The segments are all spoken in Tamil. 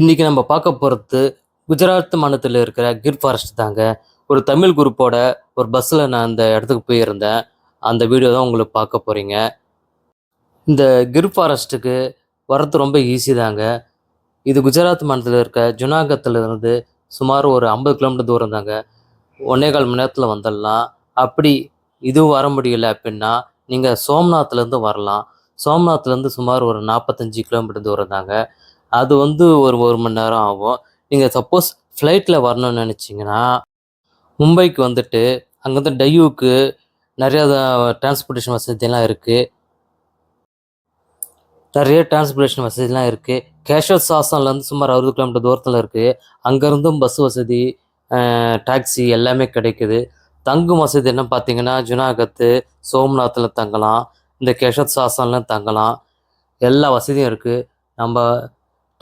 இன்றைக்கி நம்ம பார்க்க போகிறது குஜராத் மாநிலத்தில் இருக்கிற கிர் ஃபாரஸ்ட் தாங்க. ஒரு தமிழ் குரூப்போட ஒரு பஸ்ஸில் நான் அந்த இடத்துக்கு போயிருந்தேன். அந்த வீடியோ தான் உங்களுக்கு பார்க்க போகிறீங்க இந்த கிர் ஃபாரஸ்ட்டுக்கு வரது ரொம்ப ஈஸி தாங்க. இது குஜராத் மாநிலத்தில் இருக்க ஜுனாகத்தில் இருந்து சுமார் ஒரு ஐம்பது கிலோமீட்டர் தூரம் தாங்க. ஒன்னே கால் மணி நேரத்தில் வந்துடலாம். அப்படி இதுவும் வர முடியல அப்படின்னா நீங்கள் சோம்நாத்லேருந்து வரலாம். சோம்நாத்லேருந்து சுமார் ஒரு நாற்பத்தஞ்சு கிலோமீட்டர் தூரம் தாங்க. அது வந்து ஒரு ஒரு மணி நேரம் ஆகும். நீங்கள் சப்போஸ் ஃப்ளைட்டில் வரணும்னு நினச்சிங்கன்னா மும்பைக்கு வந்துட்டு அங்கேருந்து டையூக்கு நிறையா டிரான்ஸ்போர்ட்டேஷன் வசதியெல்லாம் இருக்குது நிறைய டிரான்ஸ்போர்ட்டேஷன் வசதிலாம் இருக்குது கேஷவ் சாசன்லேருந்து சுமார் அறுபது கிலோமீட்டர் தூரத்தில் இருக்குது அங்கேருந்தும் பஸ் வசதி டாக்ஸி எல்லாமே கிடைக்குது. தங்கும் வசதி என்ன பார்த்தீங்கன்னா ஜுனாகத்து சோம்நாத்தில் தங்கலாம். இந்த கேஷத் சாசனில் தங்கலாம். எல்லா வசதியும் இருக்குது நம்ம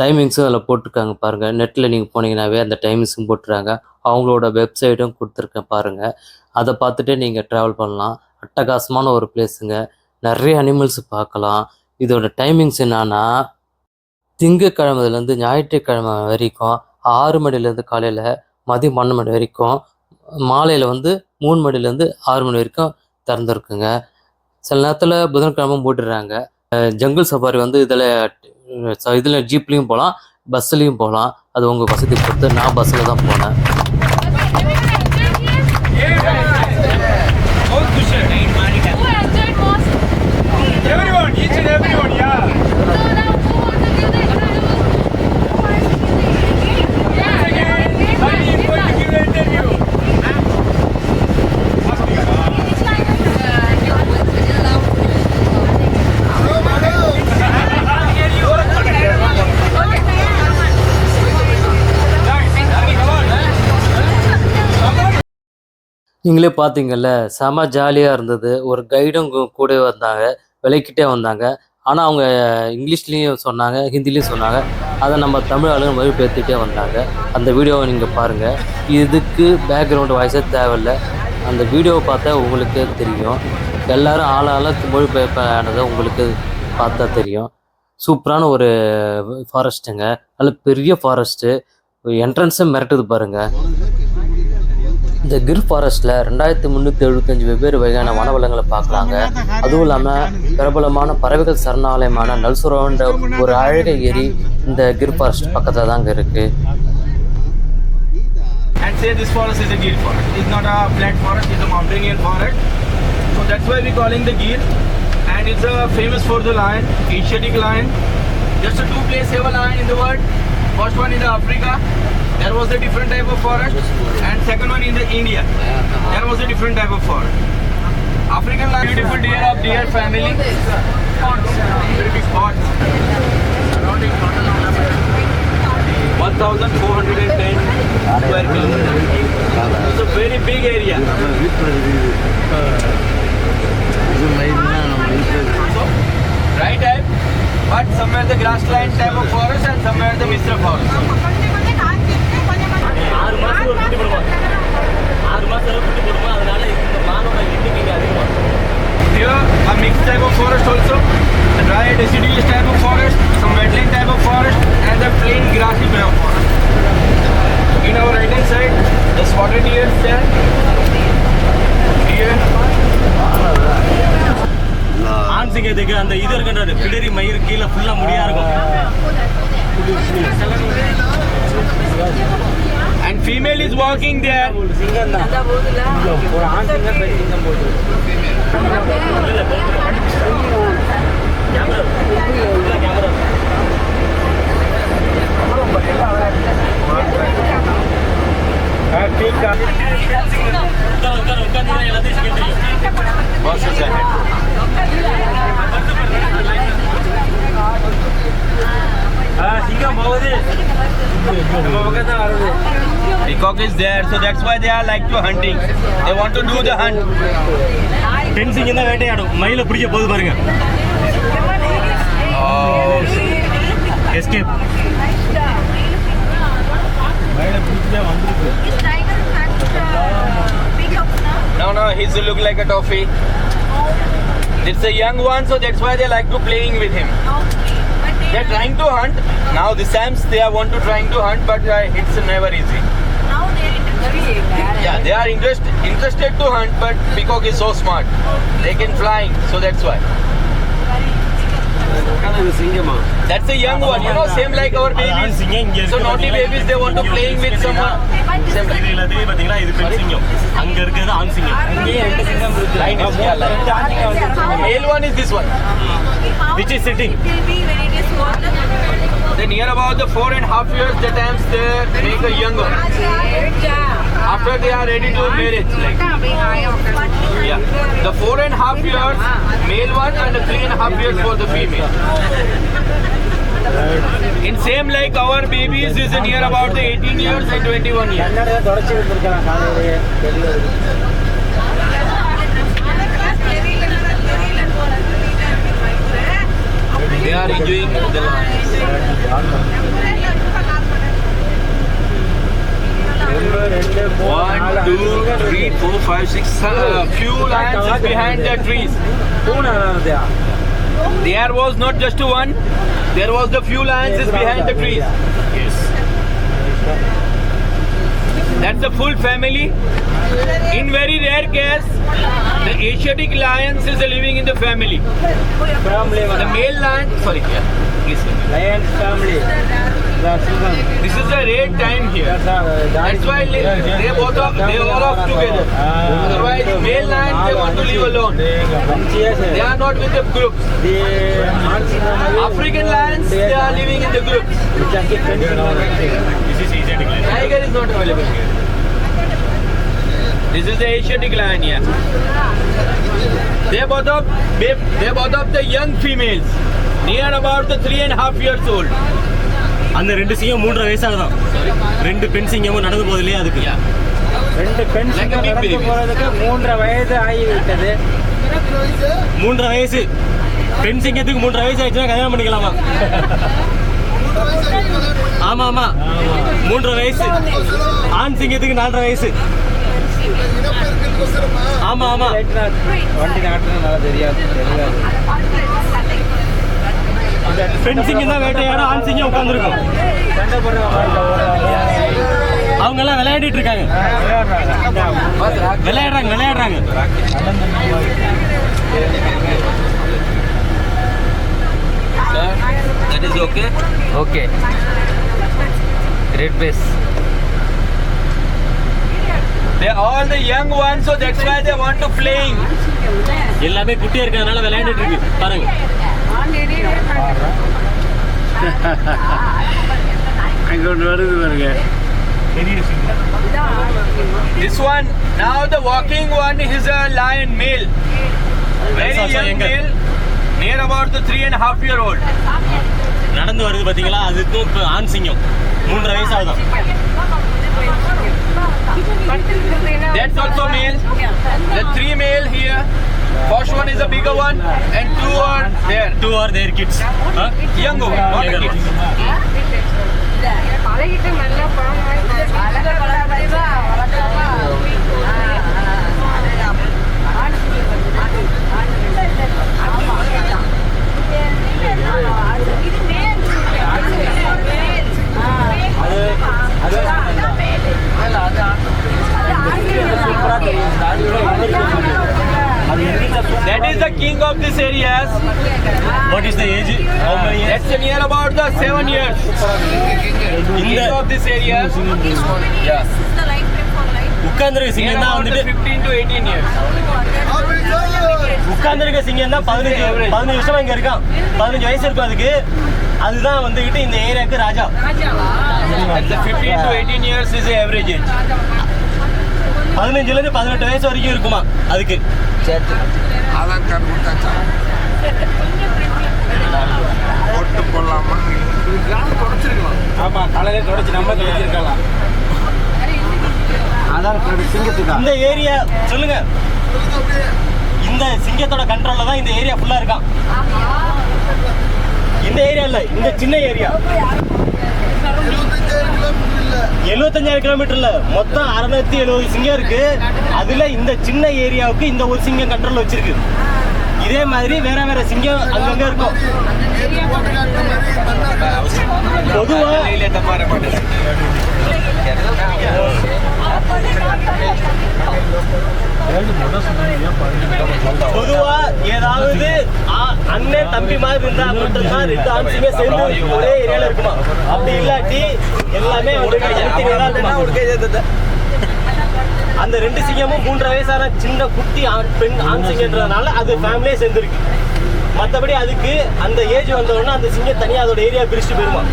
டைமிங்ஸும் அதில் போட்டிருக்காங்க பாருங்கள் நெட்டில் நீங்கள் போனீங்கன்னாவே அந்த டைமிங்ஸும் போட்டுருக்காங்க. அவங்களோட வெப்சைட்டும் கொடுத்துருக்கேன் பாருங்கள் அதை பார்த்துட்டு நீங்கள் ட்ராவல் பண்ணலாம். அட்டகாசமான ஒரு பிளேஸுங்க நிறைய அனிமல்ஸ் பார்க்கலாம். இதோட டைமிங்ஸ் என்னன்னா திங்கக்கிழமைலேருந்து ஞாயிற்றுக்கிழமை வரைக்கும் ஆறு மணிலேருந்து காலையில் மதியம் பன்னெண்டு மணி வரைக்கும் மாலையில் வந்து மூணு மணிலேருந்து ஆறு மணி வரைக்கும் திறந்துருக்குங்க. சில நேரத்தில் புதன்கிழமை போட்டுடுறாங்க. ஜங்கிள் சஃபாரி வந்து இதில் இதில் ஜீப்லேயும் போகலாம் பஸ்ஸுலேயும் போகலாம் அது உங்கள் வசதி பொறுத்து. நான் பஸ்ஸில் தான் போனேன். நீங்களே பார்த்தீங்கல்ல செம ஜாலியாக இருந்தது. ஒரு கைடும் கூட வந்தாங்க விளக்கிட்டே வந்தாங்க. ஆனால் அவங்க இங்கிலீஷ்லேயும் சொன்னாங்க ஹிந்திலையும் சொன்னாங்க. அதை நம்ம தமிழ் ஆளுங்க மொழிபெயர்த்துட்டே வந்தாங்க. அந்த வீடியோவை நீங்கள் பாருங்கள் இதுக்கு பேக்ரவுண்ட் வாய்ஸே தேவையில்ல. அந்த வீடியோவை பார்த்தா உங்களுக்கே தெரியும். எல்லாரும் ஆளாளுக்கு மொழிபெயர்ப்பானதை உங்களுக்கு பார்த்தா தெரியும். சூப்பரான ஒரு ஃபாரஸ்ட்டுங்க நல்ல பெரிய ஃபாரஸ்ட்டு என்ட்ரன்ஸே மிரட்டுது பாருங்கள் இந்த கிர் ஃபாரஸ்ட்டில் ரெண்டாயிரத்தி முந்நூற்றி எழுபத்தஞ்சு வெவ்வேறு வகையான வனவளங்களை பார்க்கலாங்க அதுவும் இல்லாமல் பிரபலமான பறவைகள் சரணாலயமான நல்சுரோன்ற ஒரு அழகிய ஏரி இந்த கிர் ஃபாரஸ்ட் பக்கத்தில் தாங்க இருக்குது and say this forest is a gir forest it's not a flat forest it's a mountainian forest so that's why we calling the gir and it's uh, famous for the lion asiatic lion just a two place have a lion in the world first one in the africa there was a different type of forest and second one in the india. There was a different type of forest. African lion beautiful deer of deer family. Very big spots surrounding 1410 square kilometers. It's a very big area. So dry type. But somewhere the grassland type of forest and somewhere the mixed forest ஆறு மாசம் ஒரு குட்டி போடுவோம் ஆறு ஒரு குட்டி போடுவோம் அதனால இந்த மானோட எண்ணிக்கை அதிகமாக here a mixed type of forest also a dry deciduous type of forest some wetland type of forest and the plain grassy of forest in our right hand side the spotted deer there deer ஆண் சிங்கத்துக்கு அந்த இது இருக்கின்றது பிடரி மயிர் கீழே ஃபுல்லா முடியா இருக்கும் and female is walking there so that's why they are like to hunting they want to do the hunt பெண் சிங்கம் தான் வேட்டையாடும் மயில பிடிக்க போகுது பாருங்க oh escape no no he's look like a toffee it's a young one so that's why they like to playing with him Okay, but they They're trying to hunt. Now the Sams, they are want to trying to hunt, but uh, it's never easy. Yeah, they are interest, interested to hunt, but peacock is so smart. They can flying, so that's why. That's a young one, you know, same like our babies. So naughty babies, they want to playing with someone. Male one is this one. Which is sitting. Then near about the four and a half years, the times they make a younger. After they are ready to marriage, like. Yeah. The four and a half years, male one, and the three and a half years for the female. In same like our babies is near about the 18 years and 21 years. They are enjoying the lions. One, two, three, four, five, six. Uh, few lines behind the trees. There was not just one. There was the few lines behind the trees. Yes. That's a full family. In very rare case, the Asiatic lions is living in the family. Family. The male lion, sorry, yeah. Lion family. This is a rare time here. That's why they both are, they all off together. Ah. Otherwise alone. They are not with the groups. African lions they are living in the groups. Tiger is not available here. This is the Asiatic lion here. They both of they, they both of the young females, near about the three and a half years old. அந்த ரெண்டு சிங்கம் மூன்றரை வயசாகுதான் ரெண்டு பெண் சிங்கமும் நடந்து போகுது இல்லையா அதுக்கு. ரெண்டு பெண் baby. போறதுக்கு மூன்றரை வயது ஆகிவிட்டது. மூன்றரை வயசு. பெண் சிங்கத்துக்கு மூன்றரை வயசு ஆயிடுச்சுன்னா கல்யாணம் பண்ணிக்கலாமா? ஆமா ஆமா. மூன்றரை வயசு. ஆண் சிங்கத்துக்கு நாலரை வயசு. ஆமா ஆமா. வண்டி நாட்டுறது நல்லா தெரியாது. பெண் சிங்கம் தான் வேட்டையாட ஆண் சிங்கம் உட்காந்துருக்கும் சண்டை போடுறவங்க அவங்க எல்லாம் விளையாடிட்டு இருக்காங்க. விளையாடுறாங்க விளையாடுறாங்க. That is okay. Okay red face They all the young ones, so that's why they want to playing. எல்லாமே குட்டியா இருக்கிறதுனால விளையாண்டுட்டு இருக்கு. பாருங்க. அங்கே ஒன்று வருது பாருங்க. This one, now the walking one is a lion male. Very also young younger. male, near about the three and a half year old. நடந்து வருது பாத்தீங்களா அதுக்கும் இப்ப ஆண் சிங்கம் மூன்றரை வயசு ஆகுதான் That's also male. The three male here. First one is a bigger one, and two are there. Two are there kids Young one, not a Younger kid. பழகிட்டு நல்லா That is the king of this areas. What is the age how many years That's near about the seven years. King இந்த of this areas. Yeah. உட்கார்ந்துருக்க சிங்கம் தான் the வந்துட்டு 15 to 18 years. உட்கார்ந்துருக்க சிங்கம் தான் பதினஞ்சு பதினஞ்சு வருஷமா இங்க இருக்கான் பதினஞ்சு வயசு இருக்கும் அதுக்கு அதுதான் வந்துகிட்டு இந்த ஏரியாவுக்கு ராஜா At the 15 to 18 years is the average age. பதினஞ்சுல இருந்து பதினெட்டு வயசு வரைக்கும் இருக்குமா அதுக்கு ஆதார் கார்டு கொடுத்தாச்சா? ஓட்டு போடலாமா? ஆமாம் காலையில தொடச்சி நம்ம தொடச்சிருக்கலாம் ஆதார் கார்டு சிங்கத்துக்கா? இந்த ஏரியா சொல்லுங்க. இந்த சிங்கத்தோட கண்ட்ரோல்ல தான் இந்த ஏரியா ஃபுல்லா இருக்கான். இந்த ஏரியா இல்ல இந்த சின்ன ஏரியா. எழுபத்தஞ்சாயிரம் கிலோமீட்டர்ல மொத்தம் அறுநூத்தி எழுபது சிங்கம் இருக்கு. அதுல இந்த சின்ன ஏரியாவுக்கு இந்த ஒரு சிங்கம் கண்ட்ரோல் வச்சிருக்கு. இதே மாதிரி வேற வேற சிங்கம் அங்கங்க இருக்கும். பொதுவா பொதுவா ஏதாவது அண்ணன் தம்பி மாதிரி இருந்தா மட்டும்தான் ரெண்டு ஆண்சிங்க சேர்ந்து ஒரே ஏரியால இருக்குமா? அப்படி இல்லாட்டி எல்லாமே வந்து தனித்தனியா இருக்குமா அந்த ரெண்டு சிங்கமும் மூன்றரை வயசான சின்ன குட்டி பெண் ஆண் சிங்கன்றதுனால அது ஃபேமிலியே சேர்ந்துருக்கு. மற்றபடி அதுக்கு அந்த ஏஜ் வந்த உடனே அந்த சிங்கம் தனியாக அதோட ஏரியா பிரிச்சுட்டு போயிருமா?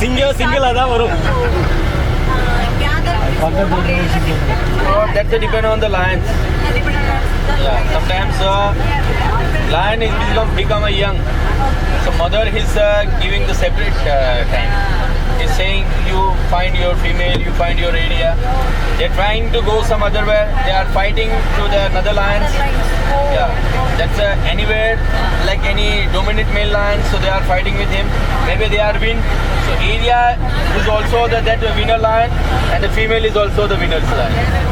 சிங்கம் சிங்கிளாக தான் வரும். gather Oh, that's a depend on the lions. Yeah, sometimes uh, lion is become a young. So mother is uh, giving the separate uh, time. He's saying you find your female, you find your area. They're trying to go some other way. they are fighting to the another lions. Yeah, that's uh, anywhere like any dominant male lion. So they are fighting with him. Maybe they are win. So area is also the that winner lion, and the female is also the winner's lion.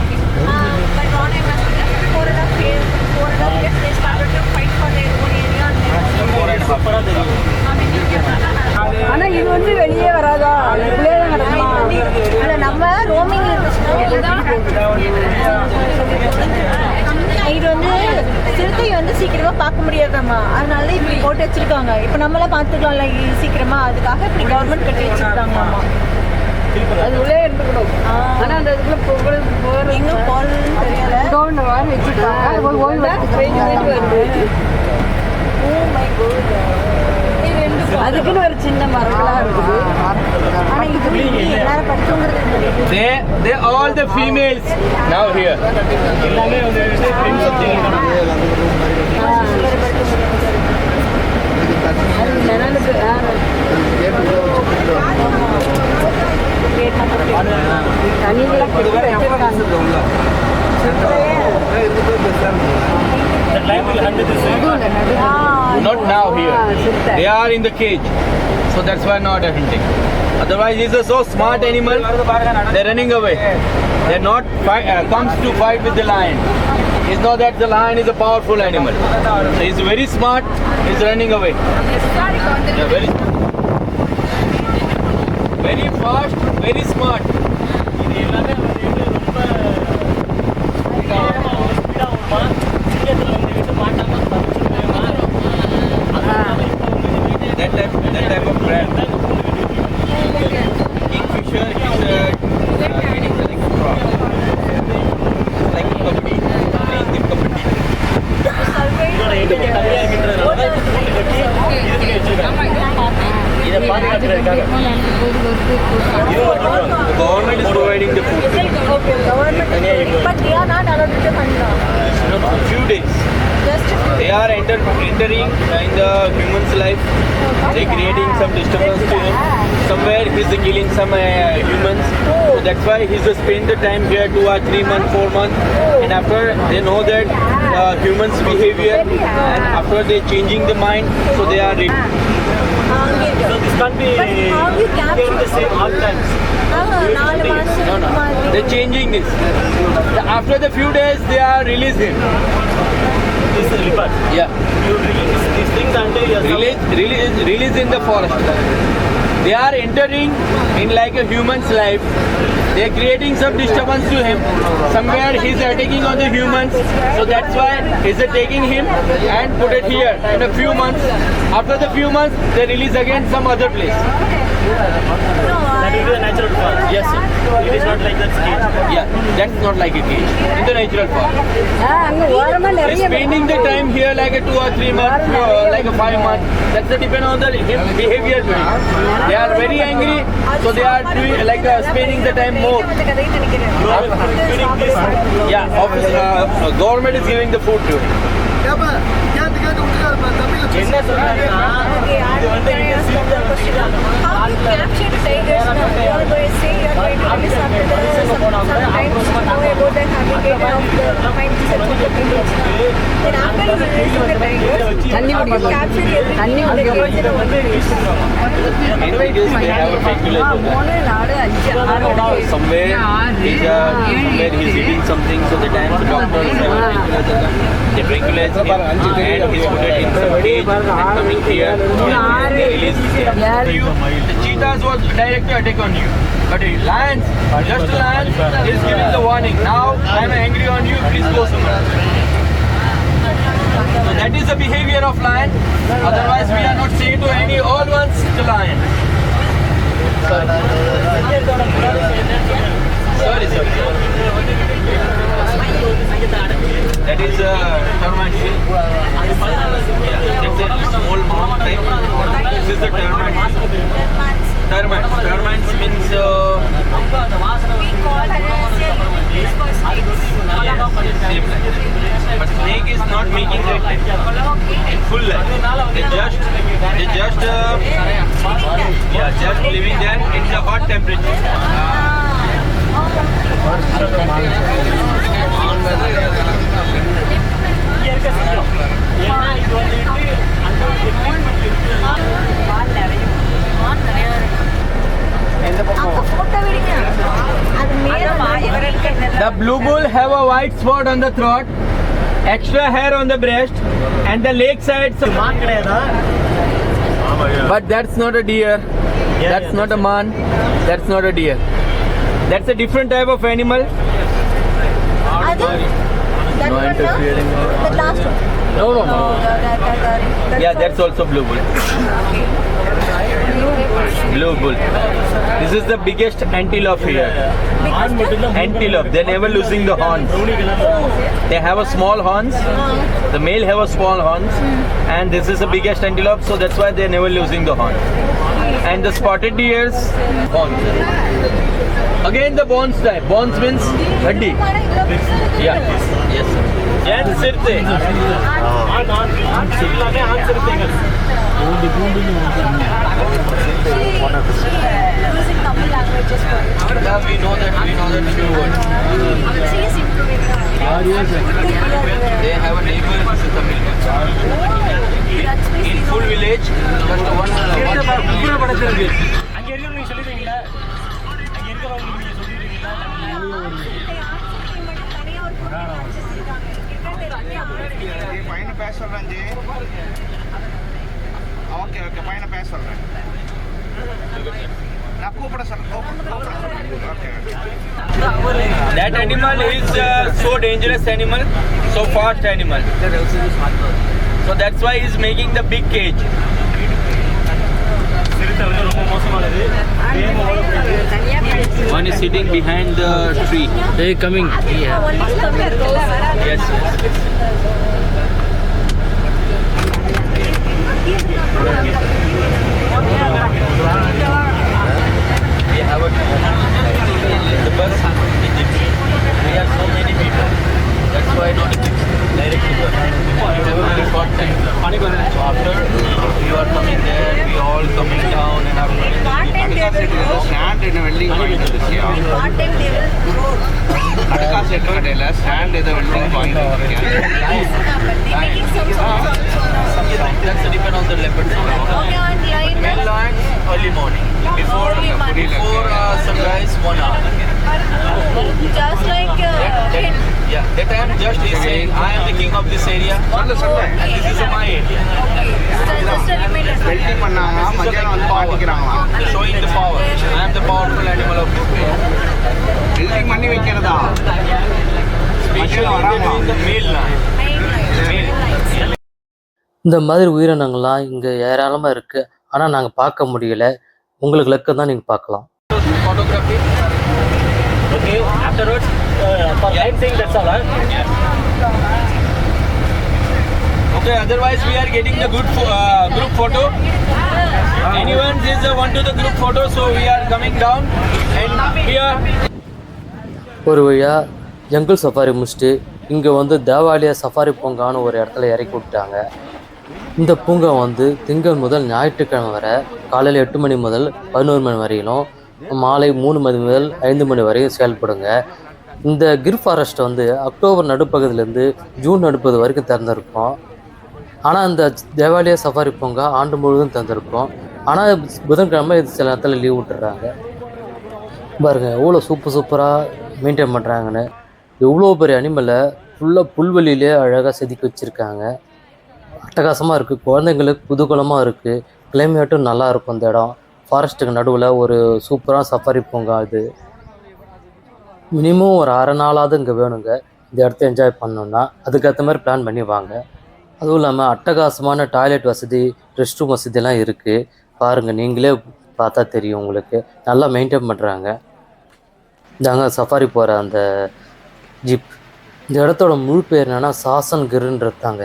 ஆனா இது வந்து வெளியே வராதா? இல்ல நம்ம ரோமிங் இது வந்து சிறுத்தை வந்து சீக்கிரமா பார்க்க முடியாதாம்மா. அதனால இப்படி போட்டு வச்சிருக்காங்க. இப்போ நம்மளாம் பார்த்துக்கலாம்ல சீக்கிரமா. அதுக்காக இப்படி கவர்மெண்ட் கட்டி வச்சிருக்காங்களாமா அது உள்ளே இருந்துக்கணும். ஆனா அந்த இதுக்குள்ள புகழ் போகிற எங்க போகணும்னு தெரியல. கவர்மெண்ட் வாரம் வச்சிருக்காங்க ஓய்வு வருது. அதுக்குன்னு ஒரு சின்ன மரங்களா இருக்குது. ஆனா இது எல்லாரும் the females now here. எல்லாமே வந்து Not now here. They are in the cage. So that's why not hunting. Otherwise, these are so smart animal. They're running away. They're not fight, uh, comes to fight with the lion. It's not that the lion is a powerful animal. So he's very smart. He's running away. Yeah, very, very fast, very smart. entering in the human's life, they creating some disturbance to him. Somewhere he's killing some uh, humans. So that's why he's spend the time here two or three months, four months. And after they know that uh, humans behavior, and after they changing the mind, so they are. So this can't the same all times. No, no. They're changing this. After the few days, they are releasing. This is leopard. Yeah. You release these things under uh, your release, release, release in the forest. They are entering in like a human's life. They are creating some disturbance to him. Somewhere he is attacking on the humans. So that's why he is taking him and put it here in a few months. After the few months, they release again some other place. That will be the natural form. Yes, sir. It is not like that cage. Yeah, that's not like a cage. In the natural form. He's spending the time here like a two or three months, uh, like a five months. That's the depend on the him behavior. Doing. They are very angry, so they are doing like uh, spending the time more. Yeah, office, uh, government is giving the food to. என்ன சொல்றாங்கன்னா இது வந்து இங்க சீக்கிரம் தண்ணி I don't know. somewhere he's, uh, somewhere he's eating something, so the time the doctors have they regulate him and he's put it in some cage and coming here, they release him. The cheetahs was directly attack on you. But lions, just lions, is giving the warning. Now I'm angry on you, please go somewhere. So that is the behavior of lion. Otherwise, we are not saying to any old ones to lion. That is a termite a small type. This is termite tree. Termites. Termites means uh, it But snake is not making that full. They just, they just, uh, yeah, just living there in the hot temperature. The blue bull have a white spot on the throat, extra hair on the breast, and the leg sides. But that's not a deer. Yeah, that's yeah, not that's a man. That's not a deer. That's a different type of animal. I think no interfering. The last one. No, no, no. no yeah, that's also blue bull. Blue bull. This is the biggest antelope here. Antelope. They're never losing the horns. They have a small horns. The male have a small horns, and this is the biggest antelope. So that's why they're never losing the horns. And the spotted deer's horns. Again the bonds type. Bonds wins. handi. Yeah. Yes. And Sir. ஆண் ஆண் ஆண் எல்லாமே ஆண் சிறுத்தைகள் using Tamil languages for it. Yeah, we know that. We know that few words. She is improving They have a neighbor. This is the In full village, just one. one அங்க இருக்கிறவங்க நீங்க சொல்லிடுவீங்களா அங்க இருக்கிறவங்க நீங்க சொல்லிடுவீங்களா பையனை பேச சொல்றேன் ஜி ஓகே ஓகே பையனை பேச சொல்றேன் நான் கூப்பிட சொல்றேன் கூப்பிட கூப்பிட சொல்றேன் okay That animal is uh, so dangerous animal, so fast animal. So that's why he's making the big cage. சிறுத்தை வந்து ரொம்ப மோசமானது வேகமா ஓடக்கூடியது One is sitting behind the tree. They coming. Yeah. Yes, yes. We have a the bus. Saying, I am the king of this area and this is my area. Welding பண்ணாங்க மத்தியானம் வந்து மாட்டிக்கிறாங்களாம் Showing the power. I am the powerful animal of this area. Welding பண்ணி வைக்கிறதா Especially between the male lion. Male. இந்த மாதிரி உயிரினங்கள்லாம் இங்கே ஏராளமாக இருக்குது ஆனால் நாங்கள் பார்க்க முடியல உங்களுக்கு லக்கு தான் நீங்கள் பார்க்கலாம் Okay, otherwise we are getting the good pho- uh, group photo. Anyone is uh, want to the group photo, so we are coming down and here ஒரு வழியாக ஜங்கிள் சஃபாரி முடிச்சுட்டு இங்கே வந்து தேவாலயா சஃபாரி பூங்கான்னு ஒரு இடத்துல இறக்கி விட்டாங்க இந்த பூங்கா வந்து திங்கள் முதல் ஞாயிற்றுக்கிழமை வரை காலையில் எட்டு மணி முதல் பதினோரு மணி வரையிலும் மாலை மூணு மணி முதல் ஐந்து மணி வரையும் செயல்படுங்க. இந்த கிர் ஃபாரஸ்ட் வந்து அக்டோபர் நடுப்பகுதியிலேருந்து ஜூன் நடுப்பகுதி வரைக்கும் திறந்திருக்கும். ஆனால் இந்த தேவாலயா சஃபாரி பூங்கா ஆண்டு முழுவதும் திறந்திருக்கும். ஆனால் புதன்கிழமை இது சில நேரத்தில் லீவ் விட்டுறாங்க. பாருங்க எவ்வளோ சூப்பர் சூப்பராக மெயின்டைன் பண்ணுறாங்கன்னு எவ்வளோ பெரிய அனிமலை ஃபுல்லாக புல்வெளியிலே அழகாக செதுக்கி வச்சுருக்காங்க. அட்டகாசமாக இருக்குது குழந்தைங்களுக்கு புதுகுலமாக இருக்குது கிளைமேட்டும் நல்லா இருக்கும் இந்த இடம். ஃபாரஸ்ட்டுக்கு நடுவில் ஒரு சூப்பராக சஃபாரி பூங்கா இது மினிமம் ஒரு அரை நாளாவது இங்கே வேணுங்க. இந்த இடத்த என்ஜாய் பண்ணணுன்னா அதுக்கேற்ற மாதிரி பிளான் பண்ணி வாங்க. அதுவும் இல்லாமல் அட்டகாசமான டாய்லெட் வசதி ரெஸ்ட் ரூம் வசதியெல்லாம் இருக்குது பாருங்கள் நீங்களே பார்த்தா தெரியும் உங்களுக்கு. நல்லா மெயின்டைன் பண்ணுறாங்க இந்தாங்க சஃபாரி போகிற அந்த ஜிப் இந்த இடத்தோட முழு பேர் என்னென்னா சாசன் கிருன்றதாங்க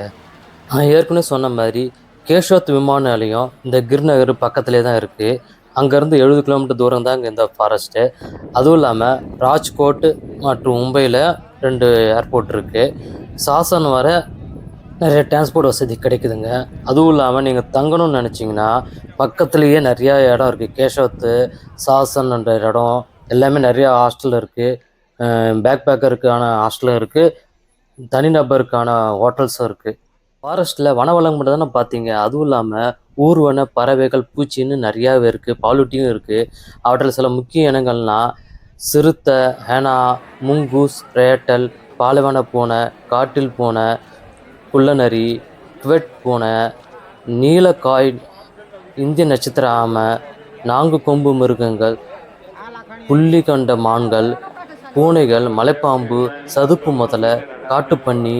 நான் ஏற்கனவே சொன்ன மாதிரி கேஷோத் விமான நிலையம் இந்த கிருநகர் பக்கத்துலேயே தான் இருக்குது அங்கேருந்து எழுபது கிலோமீட்டர் தூரம் தான் இங்கே இந்த ஃபாரஸ்ட்டு அதுவும் இல்லாமல் ராஜ்கோட் மற்றும் மும்பையில் ரெண்டு ஏர்போர்ட் இருக்குது சாசன் வர நிறைய டிரான்ஸ்போர்ட் வசதி கிடைக்குதுங்க. அதுவும் இல்லாமல் நீங்கள் தங்கணும்னு நினச்சிங்கன்னா பக்கத்துலேயே நிறையா இடம் இருக்குது கேஷவத்து சாசன்ன்ற இடம் எல்லாமே நிறையா ஹாஸ்டல் இருக்குது பேக் பேக்கருக்கான ஹாஸ்டலும் இருக்குது தனிநபருக்கான ஹோட்டல்ஸும் இருக்குது ஃபாரஸ்ட்டில் வனவளம் மட்டும் தானே பார்த்தீங்க? அதுவும் இல்லாமல் ஊர்வன பறவைகள் பூச்சின்னு நிறையாவே இருக்குது பாலூட்டியும் இருக்குது அவற்றில் சில முக்கிய இனங்கள்னால் சிறுத்தை ஹேனா முங்கூஸ் ரேட்டல் பாலைவன பூனை காட்டில் பூனை குள்ளநரி குவெட் பூனை நீலக்காய் இந்திய நட்சத்திர ஆமை நான்கு கொம்பு மிருகங்கள் புள்ளி கண்ட மான்கள் பூனைகள் மலைப்பாம்பு சதுப்பு முதல காட்டுப்பன்னி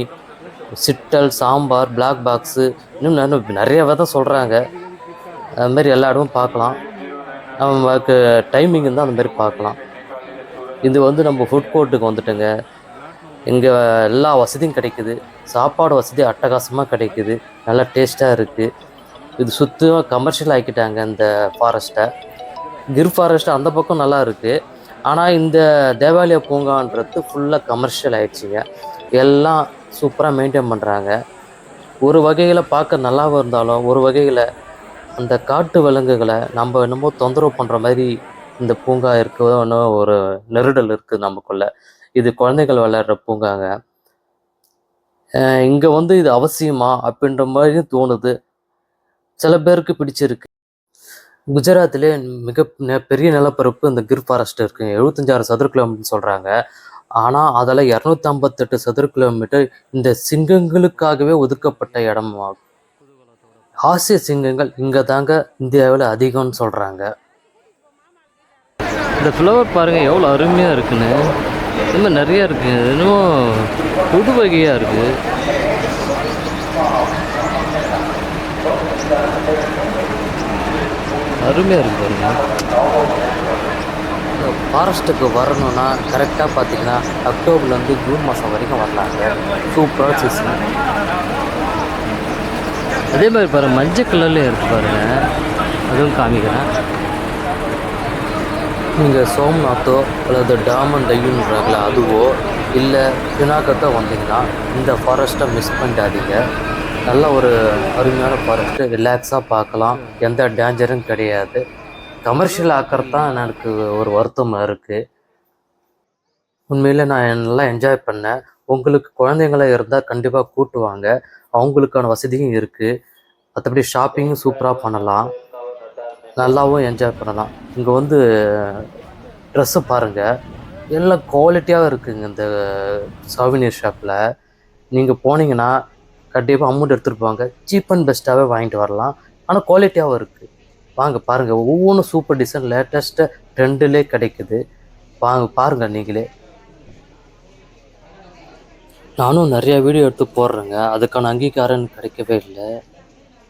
சிட்டல் சாம்பார் பிளாக் பாக்ஸு இன்னும் நிறைய நிறைய விதம் சொல்கிறாங்க அதுமாரி எல்லா இடமும் பார்க்கலாம். நமக்கு டைமிங் இருந்தால் அந்த மாதிரி பார்க்கலாம். இது வந்து நம்ம ஃபுட் கோர்ட்டுக்கு வந்துட்டோங்க. இங்கே எல்லா வசதியும் கிடைக்குது. சாப்பாடு வசதி அட்டகாசமாக கிடைக்குது. நல்லா டேஸ்ட்டாக இருக்குது இது சுத்தமாக கமர்ஷியல் ஆக்கிட்டாங்க இந்த ஃபாரஸ்ட்டை கிர் ஃபாரஸ்ட் அந்த பக்கம் நல்லா இருக்குது ஆனால் இந்த தேவாலய பூங்கான்றது ஃபுல்லாக கமர்ஷியல் ஆயிடுச்சுங்க. எல்லாம் சூப்பராக மெயின்டைன் பண்ணுறாங்க ஒரு வகையில் பார்க்க நல்லாவும் இருந்தாலும் ஒரு வகையில் அந்த காட்டு விலங்குகளை நம்ம என்னமோ தொந்தரவு பண்ணுற மாதிரி இந்த பூங்கா இருக்கணும் ஒரு நெருடல் இருக்குது நமக்குள்ள. இது குழந்தைகள் விளையாடுற பூங்காங்க. இங்கே வந்து இது அவசியமா அப்படின்ற மாதிரி தோணுது. சில பேருக்கு பிடிச்சிருக்கு. குஜராத்திலே மிக பெரிய நிலப்பரப்பு இந்த கிர் ஃபாரஸ்ட் இருக்குது எழுபத்தஞ்சாயிரம் சதுர கிலோமீட்டர் சொல்கிறாங்க ஆனால் அதில் இரநூத்தம்பத்தெட்டு சதுர கிலோமீட்டர் இந்த சிங்கங்களுக்காகவே ஒதுக்கப்பட்ட இடமாகும் ஆசிய சிங்கங்கள் இங்கே தாங்க இந்தியாவில் அதிகம்னு சொல்கிறாங்க இந்த ஃப்ளவர் பாருங்கள் எவ்வளோ அருமையாக இருக்குன்னு. இன்னும் நிறையா இருக்குது இன்னும் புது வகையாக இருக்குது அருமையாக இருக்கு பாருங்கள் ஃபாரஸ்ட்டுக்கு வரணும்னா கரெக்டாக பார்த்தீங்கன்னா அக்டோபர்லேருந்து ஜூன் மாதம் வரைக்கும் வரலாங்க சூப்பராக சீசன் அதே மாதிரி பாருங்க மஞ்சள் கலர்லேயும் இருக்கு பாருங்க. அதுவும் காமிக்கிறேன். நீங்கள் சோம்நாத்தோ அல்லது டாமன் டையுன்றாங்களா அதுவோ இல்லை பினாக்கத்தோ வந்தீங்கன்னா இந்த ஃபாரஸ்ட்டை மிஸ் பண்ணிடாதீங்க. நல்ல ஒரு அருமையான ஃபாரஸ்ட்டு ரிலாக்ஸாக பார்க்கலாம். எந்த டேஞ்சரும் கிடையாது. கமர்ஷியல் ஆக்கிறது தான் எனக்கு ஒரு வருத்தமாக இருக்குது உண்மையில் நான் நல்லா என்ஜாய் பண்ணேன். உங்களுக்கு குழந்தைங்களாம் இருந்தால் கண்டிப்பாக கூட்டுவாங்க அவங்களுக்கான வசதியும் இருக்குது மற்றபடி ஷாப்பிங்கும் சூப்பராக பண்ணலாம். நல்லாவும் என்ஜாய் பண்ணலாம். இங்கே வந்து ட்ரெஸ்ஸு பாருங்கள் எல்லாம் குவாலிட்டியாக இருக்குங்க இந்த சௌவினியர் ஷாப்பில் நீங்கள் போனீங்கன்னா கண்டிப்பாக அமௌண்ட் எடுத்துகிட்டு போவாங்க. சீப் அண்ட் பெஸ்ட்டாகவே வாங்கிட்டு வரலாம். ஆனால் குவாலிட்டியாகவும் இருக்குது வாங்க பாருங்கள் ஒவ்வொன்றும் சூப்பர் டிசைன் லேட்டஸ்ட்டு ட்ரெண்டிலே கிடைக்குது. வாங்க பாருங்கள் நீங்களே. நானும் நிறையா வீடியோ எடுத்து போடுறேங்க. அதுக்கான அங்கீகாரம் கிடைக்கவே இல்லை.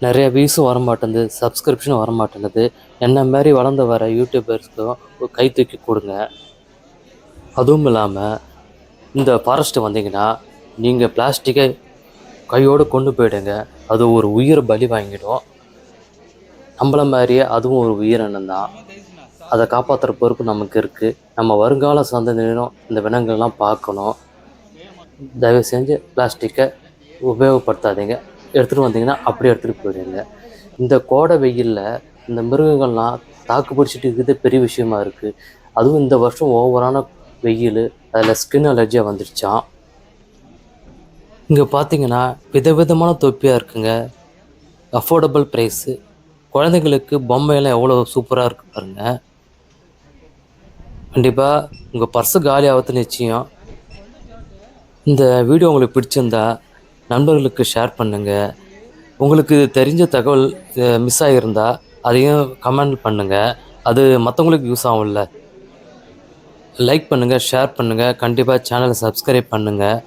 நிறைய வியூஸும் வரமாட்டேங்குது சப்ஸ்கிரிப்ஷனும் வரமாட்டேங்குது. என்ன மாதிரி வளர்ந்து வர யூடியூபர்ஸ்க்கும் கை தூக்கி கொடுங்க. அதுவும் இல்லாமல் இந்த ஃபாரஸ்ட்டு வந்தீங்கன்னா நீங்கள் பிளாஸ்டிக்கை கையோடு கொண்டு போயிடுங்க. அது ஒரு உயிரை பலி வாங்கிடும். நம்மள மாதிரியே அதுவும் ஒரு உயிரினம் தான். அதை காப்பாற்றுற பொறுப்பு நமக்கு இருக்குது நம்ம வருங்கால சந்ததியினரும் இந்த வினங்கள்லாம் பார்க்கணும். தயவு செஞ்சு பிளாஸ்டிக்கை உபயோகப்படுத்தாதீங்க. எடுத்துகிட்டு வந்தீங்கன்னா அப்படியே எடுத்துகிட்டு போயிடுங்க. இந்த கோடை வெயிலில் இந்த மிருகங்கள்லாம் தாக்கு பிடிச்சிட்டு இருக்கிறது பெரிய விஷயமா இருக்குது அதுவும் இந்த வருஷம் ஓவரான வெயில் அதில் ஸ்கின் அலர்ஜியாக வந்துருச்சான் இங்கே பார்த்தீங்கன்னா விதவிதமான தொப்பியாக இருக்குங்க. அஃபோர்டபுள் ப்ரைஸு குழந்தைங்களுக்கு பொம்மையெல்லாம் எவ்வளோ சூப்பராக இருக்கு பாருங்கள் கண்டிப்பாக உங்கள் பர்ஸு காலி ஆகிறது நிச்சயம். இந்த வீடியோ உங்களுக்கு பிடிச்சிருந்தா நண்பர்களுக்கு ஷேர் பண்ணுங்கள் உங்களுக்கு தெரிஞ்ச தகவல் மிஸ் ஆகியிருந்தால் அதையும் கமெண்ட் பண்ணுங்கள் அது மற்றவங்களுக்கு யூஸ் ஆகும்ல. லைக் பண்ணுங்கள் ஷேர் பண்ணுங்கள் கண்டிப்பாக சேனலை சப்ஸ்கிரைப் பண்ணுங்கள்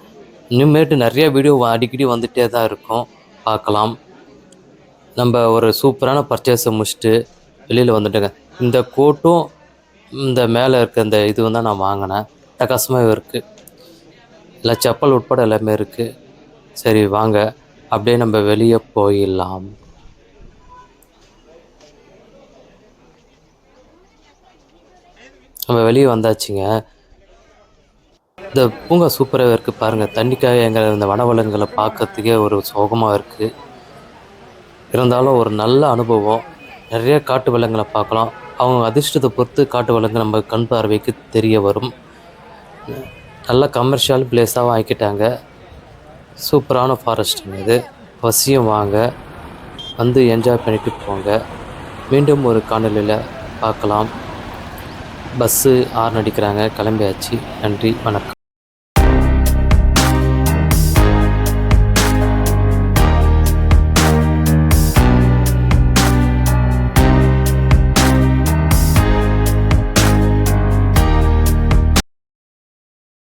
இனிமேட்டு நிறைய வீடியோ அடிக்கடி வந்துகிட்டே தான் இருக்கும். பார்க்கலாம். நம்ம ஒரு சூப்பரான பர்ச்சேஸை முடிச்சுட்டு வெளியில் வந்துட்டேங்க. இந்த கோட்டும் இந்த மேலே இருக்க இந்த இதுவும் தான் நான் வாங்கினேன். டகாசமாக இருக்குது இல்லை செப்பல் உட்பட எல்லாமே இருக்குது சரி வாங்க. அப்படியே நம்ம வெளியே போயிடலாம். நம்ம வெளியே வந்தாச்சுங்க. இந்த பூங்கா சூப்பராகவே இருக்குது பாருங்கள் தண்ணிக்காக எங்கள் இந்த வனவளங்களை பார்க்கறதுக்கே ஒரு சோகமாக இருக்குது இருந்தாலும் ஒரு நல்ல அனுபவம். நிறைய காட்டு விலங்குகளை பார்க்கலாம். அவங்க அதிர்ஷ்டத்தை பொறுத்து காட்டு விலங்கு நம்ம கண் பார்வைக்கு தெரிய வரும். நல்ல கமர்ஷியல் பிளேஸாக வாங்கிக்கிட்டாங்க. சூப்பரான ஃபாரஸ்ட்டுங்க இது. அவசியம் வாங்க. வந்து என்ஜாய் பண்ணிட்டு போங்க. மீண்டும் ஒரு காணொலியில் பார்க்கலாம். பஸ்ஸு ஆர்ன் அடிக்கிறாங்க. கிளம்பியாச்சு. நன்றி. வணக்கம்.